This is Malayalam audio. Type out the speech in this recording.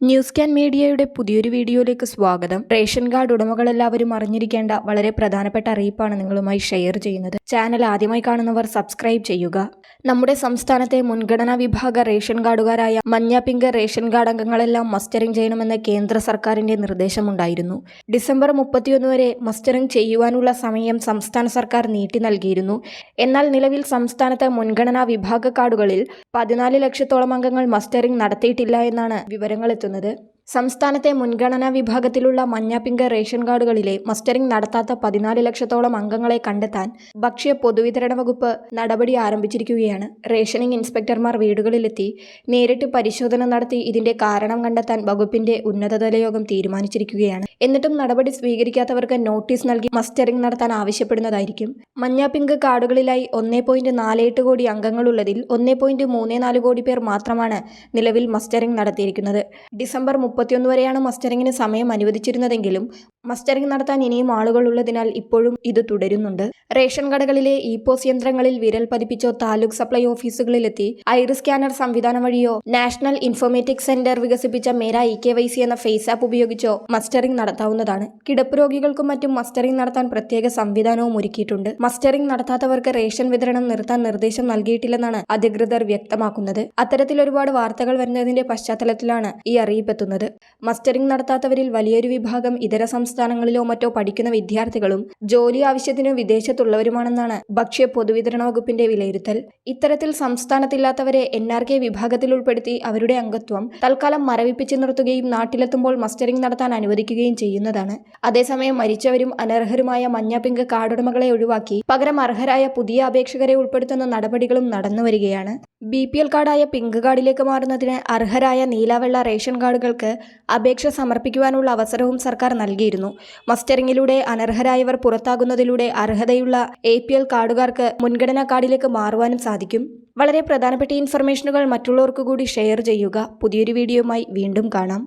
ന്യൂസ് ക്യാൻ മീഡിയയുടെ പുതിയൊരു വീഡിയോയിലേക്ക് സ്വാഗതം. റേഷൻ കാർഡ് ഉടമകളെല്ലാവരും അറിഞ്ഞിരിക്കേണ്ട വളരെ പ്രധാനപ്പെട്ട അറിയിപ്പാണ് നിങ്ങളുമായി ഷെയർ ചെയ്യുന്നത്. ചാനൽ ആദ്യമായി കാണുന്നവർ സബ്സ്ക്രൈബ് ചെയ്യുക. നമ്മുടെ സംസ്ഥാനത്തെ മുൻഗണനാ വിഭാഗ റേഷൻ കാർഡുകാരായ മഞ്ഞ പിങ്ക് റേഷൻ കാർഡ് അംഗങ്ങളെല്ലാം മസ്റ്ററിംഗ് ചെയ്യണമെന്ന കേന്ദ്ര സർക്കാരിന്റെ നിർദ്ദേശമുണ്ടായിരുന്നു. ഡിസംബർ മുപ്പത്തിയൊന്ന് വരെ മസ്റ്ററിംഗ് ചെയ്യുവാനുള്ള സമയം സംസ്ഥാന സർക്കാർ നീട്ടി നൽകിയിരുന്നു. എന്നാൽ നിലവിൽ സംസ്ഥാനത്തെ മുൻഗണനാ വിഭാഗ കാർഡുകളിൽ പതിനാല് ലക്ഷത്തോളം അംഗങ്ങൾ മസ്റ്ററിംഗ് നടത്തിയിട്ടില്ല എന്നാണ് വിവരങ്ങൾ എത്തുന്നത് സംസ്ഥാനത്തെ മുൻഗണനാ വിഭാഗത്തിലുള്ള മഞ്ഞ റേഷൻ കാർഡുകളിലെ മസ്റ്ററിംഗ് നടത്താത്ത പതിനാല് ലക്ഷത്തോളം അംഗങ്ങളെ കണ്ടെത്താൻ ഭക്ഷ്യ പൊതുവിതരണ വകുപ്പ് നടപടി ആരംഭിച്ചിരിക്കുകയാണ്. റേഷനിംഗ് ഇൻസ്പെക്ടർമാർ വീടുകളിലെത്തി നേരിട്ട് പരിശോധന നടത്തി ഇതിന്റെ കാരണം കണ്ടെത്താൻ വകുപ്പിന്റെ ഉന്നതതല യോഗം തീരുമാനിച്ചിരിക്കുകയാണ്. എന്നിട്ടും നടപടി സ്വീകരിക്കാത്തവർക്ക് നോട്ടീസ് നൽകി മസ്റ്ററിംഗ് നടത്താൻ ആവശ്യപ്പെടുന്നതായിരിക്കും. മഞ്ഞാപ്പിങ്ക് കാർഡുകളിലായി ഒന്നേ പോയിന്റ് നാല് എട്ട് കോടി അംഗങ്ങളുള്ളതിൽ ഒന്നേ പോയിന്റ് മൂന്ന് നാല് കോടി പേർ മാത്രമാണ് നിലവിൽ മസ്റ്ററിംഗ് നടത്തിയിരിക്കുന്നത്. ഡിസംബർ മുപ്പത്തിയൊന്ന് വരെയാണ് മസ്റ്ററിങ്ങിന് സമയം അനുവദിച്ചിരുന്നതെങ്കിലും മസ്റ്ററിംഗ് നടത്താൻ ഇനിയും ആളുകൾ ഉള്ളതിനാൽ ഇപ്പോഴും ഇത് തുടരുന്നുണ്ട്. റേഷൻ കടകളിലെ ഇ പോസ് യന്ത്രങ്ങളിൽ വിരൽ പതിപ്പിച്ചോ താലൂക്ക് സപ്ലൈ ഓഫീസുകളിലെത്തി ഐറിസ് സ്കാനർ സംവിധാനം വഴിയോ നാഷണൽ ഇൻഫോർമേറ്റിക് സെന്റർ വികസിപ്പിച്ച Mera E K Y C എന്ന ഫേസ് ആപ്പ് ഉപയോഗിച്ചോ മസ്റ്ററിംഗ് നടത്താവുന്നതാണ്. കിടപ്പ് രോഗികൾക്കും മറ്റും മസ്റ്ററിംഗ് നടത്താൻ പ്രത്യേക സംവിധാനവും ഒരുക്കിയിട്ടുണ്ട്. മസ്റ്ററിംഗ് നടത്താത്തവർക്ക് റേഷൻ വിതരണം നിർത്താൻ നിർദ്ദേശം നൽകിയിട്ടില്ലെന്നാണ് അധികൃതർ വ്യക്തമാക്കുന്നത്. അത്തരത്തിൽ ഒരുപാട് വാർത്തകൾ വരുന്നതിന്റെ പശ്ചാത്തലത്തിലാണ് ഈ അറിയിപ്പെത്തുന്നത് മസ്റ്ററിംഗ് നടത്താത്തവരിൽ വലിയൊരു വിഭാഗം ഇതര സംസ്ഥാനങ്ങളിലോ മറ്റോ പഠിക്കുന്ന വിദ്യാർത്ഥികളും ജോലി ആവശ്യത്തിന് വിദേശത്തുള്ളവരുമാണെന്നാണ് ഭക്ഷ്യ പൊതുവിതരണ വകുപ്പിന്റെ വിലയിരുത്തൽ. ഇത്തരത്തിൽ സംസ്ഥാനത്തില്ലാത്തവരെ എൻ ആർ കെ വിഭാഗത്തിൽ ഉൾപ്പെടുത്തി അവരുടെ അംഗത്വം തൽക്കാലം മരവിപ്പിച്ചു നിർത്തുകയും നാട്ടിലെത്തുമ്പോൾ മസ്റ്ററിംഗ് നടത്താൻ അനുവദിക്കുകയും ചെയ്യുന്നതാണ്. അതേസമയം മരിച്ചവരും അനർഹരുമായ മഞ്ഞ പിങ്ക് കാർഡുടമകളെ ഒഴിവാക്കി പകരം അർഹരായ പുതിയ അപേക്ഷകരെ ഉൾപ്പെടുത്തുന്ന നടപടികളും നടന്നുവരികയാണ്. ബി പി എൽ കാർഡായ പിങ്ക് കാർഡിലേക്ക് മാറുന്നതിന് അർഹരായ നീലവെള്ള റേഷൻ കാർഡുകൾക്ക് അപേക്ഷ സമർപ്പിക്കുവാനുള്ള അവസരവും സർക്കാർ നൽകിയിരുന്നു. മസ്റ്ററിംഗിലൂടെ അനർഹരായവർ പുറത്താകുന്നതിലൂടെ അർഹതയുള്ള എ പി എൽ കാർഡുകാർക്ക് മുൻഗണനാ കാർഡിലേക്ക് മാറുവാനും സാധിക്കും. വളരെ പ്രധാനപ്പെട്ട ഇൻഫർമേഷനുകൾ മറ്റുള്ളവർക്ക് കൂടി ഷെയർ ചെയ്യുക. പുതിയൊരു വീഡിയോയുമായി വീണ്ടും കാണാം.